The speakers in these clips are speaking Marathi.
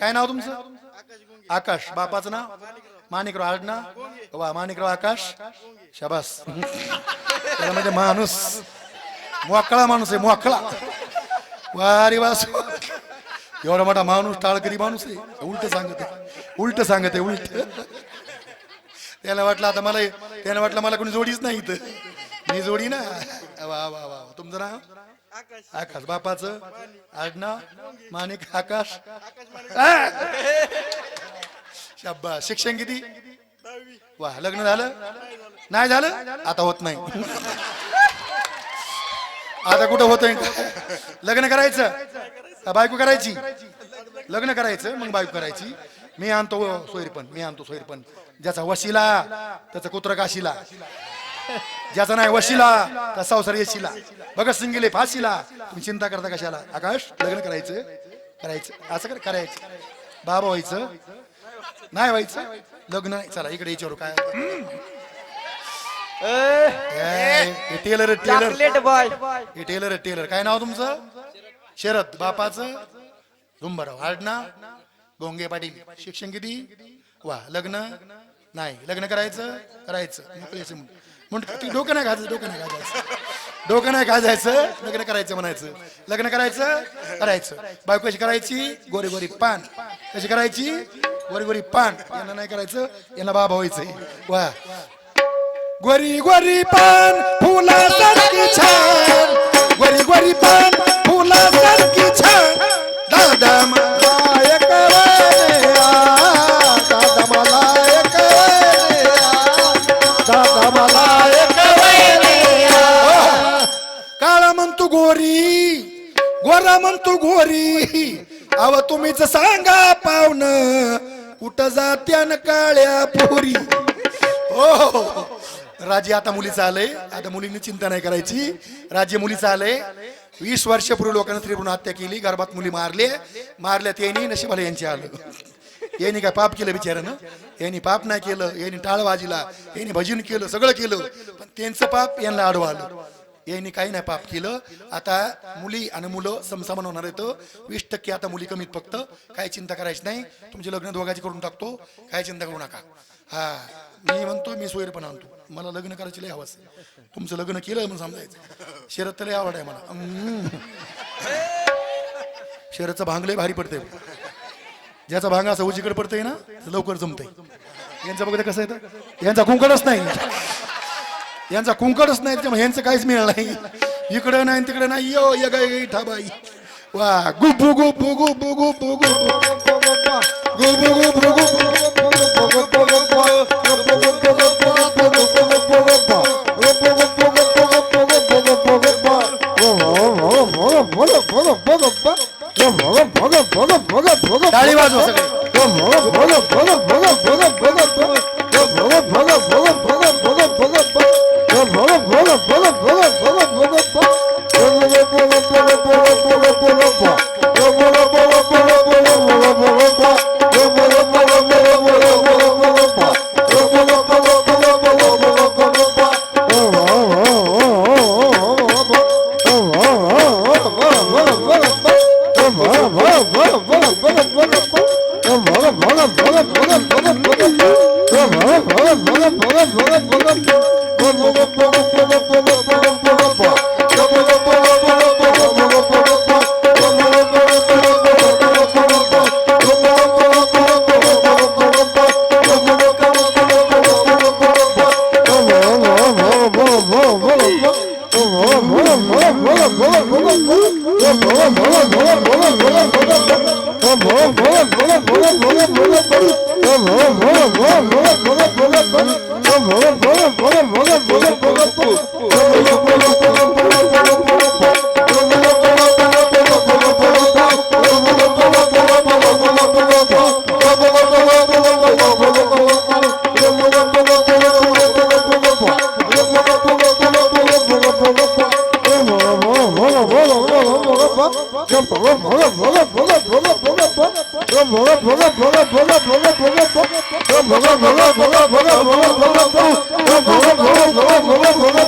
काय नाव तुमचं? आकाश. बापाचं नाव? माणिकराव. आडनाव? वा माणिकराव आकाश. शबास. त्याला म्हणजे माणूस. मोकळा माणूस आहे मोकळा. वारी वास. एवढा मोठा माणूस टाळकरी माणूस आहे. उलट सांगते. उलट सांगते उलट. त्याला वाटलं आता मला त्याला वाटलं मला कोणी जोडीच नाही इथं. मी जोडी ना? वा वा वा तुमचं नाव? आकाश. बापाचं? आडनाव माणिक? आकाश? शब्बा शिक्षण किती? वा लग्न झालं? नाही झालं? आता होत नाही. आता कुठं होतंय? लग्न करायचं? बायको करायची? लग्न करायचं मग बायको करायची. मी आणतो सोयरपण मी आणतो सोयरपण. ज्याचा वशिला त्याचा कुत्र काशीला. ज्याचा नाही वशिला त्या संसार येशीला भगत सिंग गेले फाशीला तुम्ही चिंता करता कशाला? आकाश लग्न करायचं करायचं असं कर करायचं. बाबा व्हायचं नाही व्हायचं लग्न नाही. चला इकडे विचारू काय हे टेलर टेलर. बॉय. हे टेलर टेलर. काय नाव तुमचं? शरद. बापाचं? झुंबराव आडनाव गोंगे पाटील. शिक्षण किती? वा लग्न? नाही. लग्न करायचं? करायचं. मोकळीचं म्हण. डोकं नाही घाजायचं डोकं नाही घाजायचं डोकं नाही घाजायचं लग्न करायचं म्हणायचं. लग्न करायचं करायचं. बायको कशी करायची? गोरी गोरी पान. कशी करायची? गोरी गोरी पान. यांना नाही करायचं यांना बाबा व्हायचंय. वा. गोरी गोरी पान फुलासारखी छान. गोरी गोरी पान फुलासारखी छान. दादा गोरा म्हणतो गोरी अव तुम्हीच सांगा पाहुण कुठं जात्यान काळ्या पोरी. हो, हो, हो राजे आता मुलीचं आलंय. आता मुलींनी चिंता नाही करायची. राजे मुलीचं आलंय. वीस वर्षापूर्वी लोकांनी स्त्री हत्या केली. गर्भात मुली मारले मारल्या त्यांनी नशिबाला यांचे आलं. यांनी काय पाप केलं बिचारानं यांनी पाप नाही केलं. यांनी टाळ वाजिला. यांनी भजन केलं सगळं केलं. पण त्यांचं पाप यांना आडवा आलं. यांनी काही नाही पाप केलं. आता मुली आणि मुलं समसमान होणार येतं वीस टक्के आता मुली कमीत फक्त. काय चिंता करायची नाही. तुमचे लग्न दोघांचे करून टाकतो. काय चिंता करू नका. हा. मी म्हणतो मी सोयर पण आणतो. मला लग्न करायची लय हवस तुमचं लग्न केलं म्हणून समजायचं. शरद तर लय आवड आहे मला. हम्म. शरदचं भांग लय भारी पडतंय. ज्याचा भांग असा उजीकडे पडतंय ना लवकर जमतंय. यांचं बघते कसं येतं यांचा कुंकडच नाही. यांचा कुंकडच नाही त्यामुळे यांचं काहीच मिळालं नाही इकडं नाही तिकडे नाही यो ये गाय ठाबाई वा गुबु गुबु गुबु गुबु गुबु गुबु गुबु ભોલે ભોલે ભોલે ભોલે ભોલે ભોગો ભોગો ભોગો ભોગો ભોગો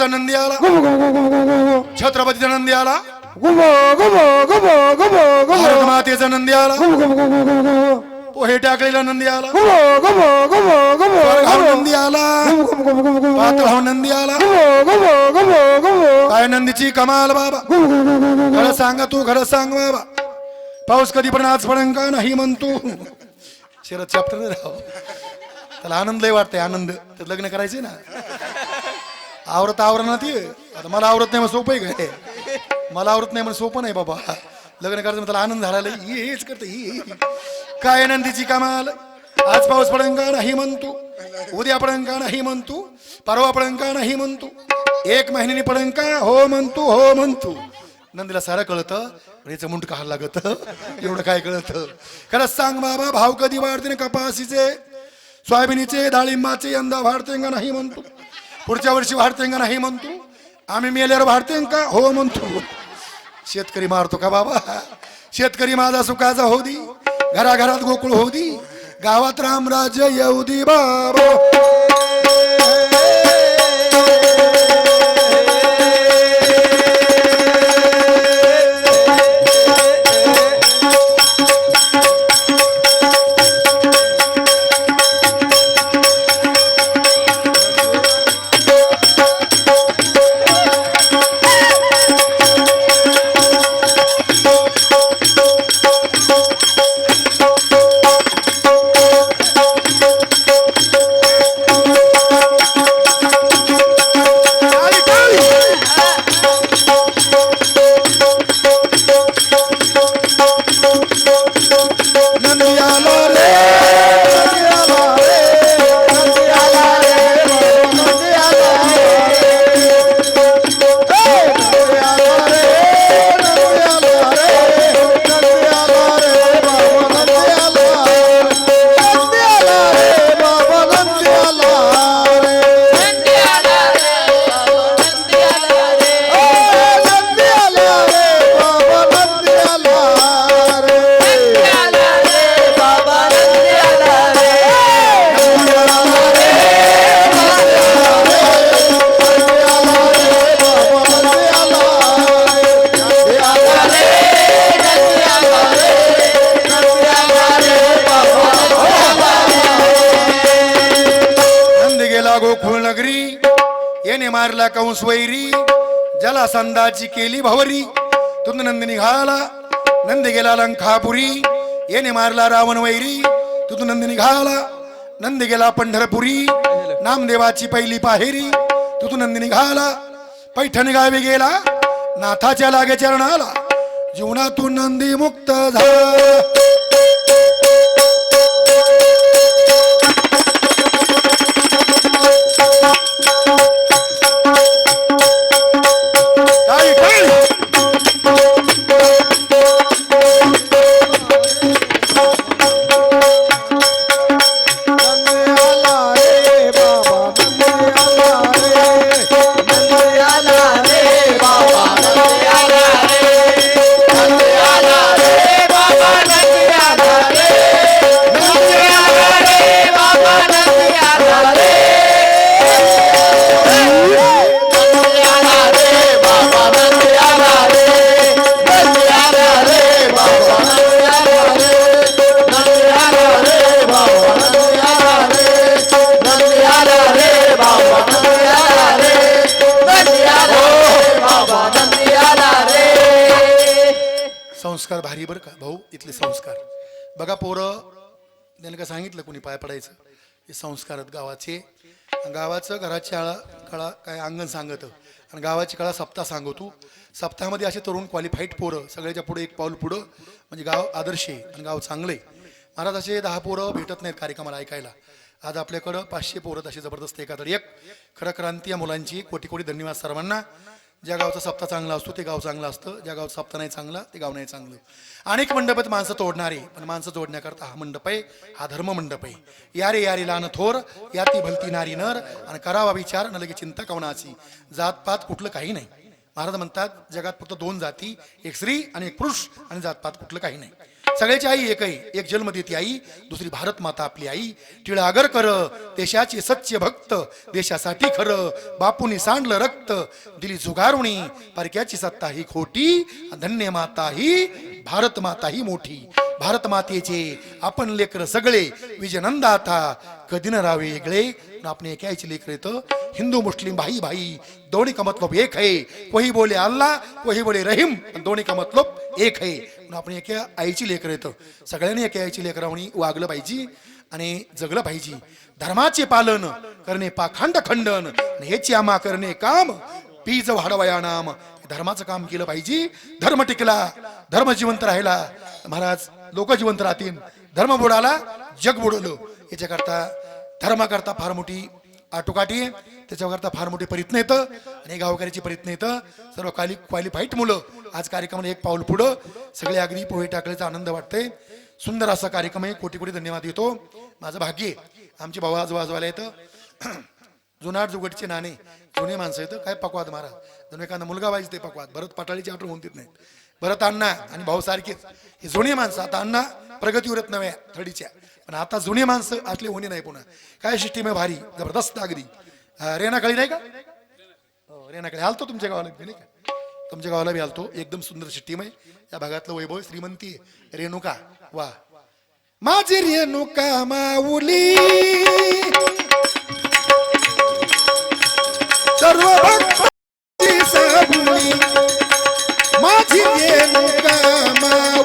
गावाचा नंदी आला छत्रपतीचा नंदी आला भारत मातेचा नंदी आला पोहे टाकलेला नंदी आला नंदी आला पातळाहून नंदी आला काय नंदीची कमाल बाबा खरं सांगा तू खरं सांग बाबा पाऊस कधी पण आज पडन का नाही म्हणतो शरद चॅप्टर राव त्याला आनंद लय वाटतंय आनंद तर लग्न करायचंय ना आवरत आवरण ती. आता मला आवरत नाही मग सोपं आहे काय? मला आवरत नाही म्हणून सोपं नाही बाबा. लग्न करायचं त्याला आनंद झाला हेच करते ही काय नंदीची कमाल? आज पाऊस पडंका नाही म्हणतो. उद्या पडन का नाही म्हणतो. परवा पडन का नाही म्हणतो. एक महिन्याने पडन का? हो म्हणतो हो म्हणतो. नंदीला सारं कळतं याचं मुंड का लागत. एवढं काय कळत? खरंच सांग बाबा भाव कधी वाढते ना कपाशीचे? सोयाबीनचे डाळिंबाचे यंदा वाढते का नाही म्हणतो? पुढच्या वर्षी वाढते का नाही म्हणतो. आम्ही मेल्यावर वाढते का हो म्हणतो. शेतकरी मारतो का बाबा? शेतकरी माझा सुखाचा होऊ दी. घराघरात गोकुळ होऊ दी. गावात रामराज्य येऊ दी बाबा. कंस वैरी ज्याला संदाची केली भवरी तुंद नंद निघाला नंद गेला लंखापुरी येणे मारला रावण वैरी तुझ नंद निघाला नंद गेला पंढरपुरी नामदेवाची पहिली पाहेरी तुझ नंद निघाला पैठण गावी गेला नाथाच्या लागे चरणाला जीवनातून नंदी मुक्त झाला. संस्कार भारी बरं का? भाऊ इथले संस्कार. बघा पोरं त्याने का सांगितलं कोणी पाय पडायचं? हे संस्कार आहेत गावाचे. गावाचं घराची आळा कळा काय अंगण सांगत. आणि गावाची कळा सप्ताह सांगतो. सप्ताहामध्ये असे तरुण क्वालिफाईड पोरं सगळ्याच्या पुढे एक पाऊल पुढं म्हणजे गाव आदर्श आहे आणि गाव चांगलं आहे. महाराज असे दहा पोरं भेटत नाहीत कार्यक्रमाला ऐकायला. आज आपल्याकडं पाचशे पोरं असे जबरदस्त एखादं एक. खरं क्रांती या मुलांची. कोटी कोटी धन्यवाद सर्वांना. ज्या गावचा सप्ताह चांगला असतो ते गाव चांगलं असतं. ज्या गावचा सप्ताह नाही चांगला ते गाव नाही चांगलं. अनेक मंडप आहेत माणसं तोडणारे. पण माणसं जोडण्याकरता हा मंडप आहे हा धर्म मंडप आहे यारे यारे लान थोर या ती भलती नारी नर आणि करावा विचार न लगे चिंता कवनाची. जातपात कुठलं काही नाही. महाराज म्हणतात जगात फक्त दोन जाती एक स्त्री आणि एक पुरुष आणि जातपात कुठलं काही नाही. सगळ्याची आई एक आहे. एक जन्म देते आई दुसरी भारत माता आपली आई. टिळागर कर देशाचे सच्चे भक्त देशासाठी खरं बापूनी सांडलं रक्त दिली जुगारुणी परक्याची सत्ता ही खोटी धन्य माता ही भारत माता ही मोठी. भारत मातेचे आपण लेकर सगळे विजयनंदाथा कधी न राहावे वेगळे. आपण एक यायचे लेकर येतं? हिंदू मुस्लिम भाई भाई दोन्ही का मतलब एक है कोही बोले अल्लाह कोही बोले रहीम दोन्ही का मतलब एक है म्हणून आपण एका आईची लेकर येतं सगळ्यांनी एका आईची लेकरावणी वागलं पाहिजे आणि जगलं पाहिजे. धर्माचे पालन करणे पाखंड खंडन. हेची आमा करणे काम. पीज वाढवया नाम. धर्माचं काम केलं पाहिजे. धर्म टिकला. धर्म जिवंत राहिला. महाराज लोक जिवंत राहतील. धर्म बुडाला जग बुडवलं याच्याकरता धर्माकरता फार मोठी आटोकाठी त्याच्याकरता फार मोठे प्रयत्न येतं आणि गावकऱ्याचे प्रयत्न येतं सर्व काली क्वालिफाईड मुलं आज कार्यक्रमाला एक पाऊल पुढं. सगळे अगदी पोहे टाकल्याचा आनंद वाटतंय. सुंदर असा कार्यक्रम आहे. कोटी कोटी धन्यवाद देतो. माझं भाग्य आमचे भाऊ आज वाजवायला येतं जुनाट जुगटचे नाणे. जुने माणसं येतं काय पकवाद मारा जणू एखादा मुलगा व्हायचं ते पकवाद भरत पाटाळीची आठवण देत नाहीत. भरत अण्णा आणि भाऊ सारखेच हे जुने माणसं आता अण्णा प्रगतीवरत नव्या थडीच्या. पण आता जुने माणसं असले होणे नाही पुन्हा. काय सिस्टीम आहे भारी जबरदस्त अगदी अं, नाही का? हो रेणाकाळी आलतो तुमच्या गावाला नाही का? तुमच्या गावाला बी आलतो. एकदम सुंदर सिस्टीम आहे. या भागातलं वैभव श्रीमंती रेणुका. वा. माझी रेणुका माऊली. सर्व भक्ति सबुनी माझी ये मुकामा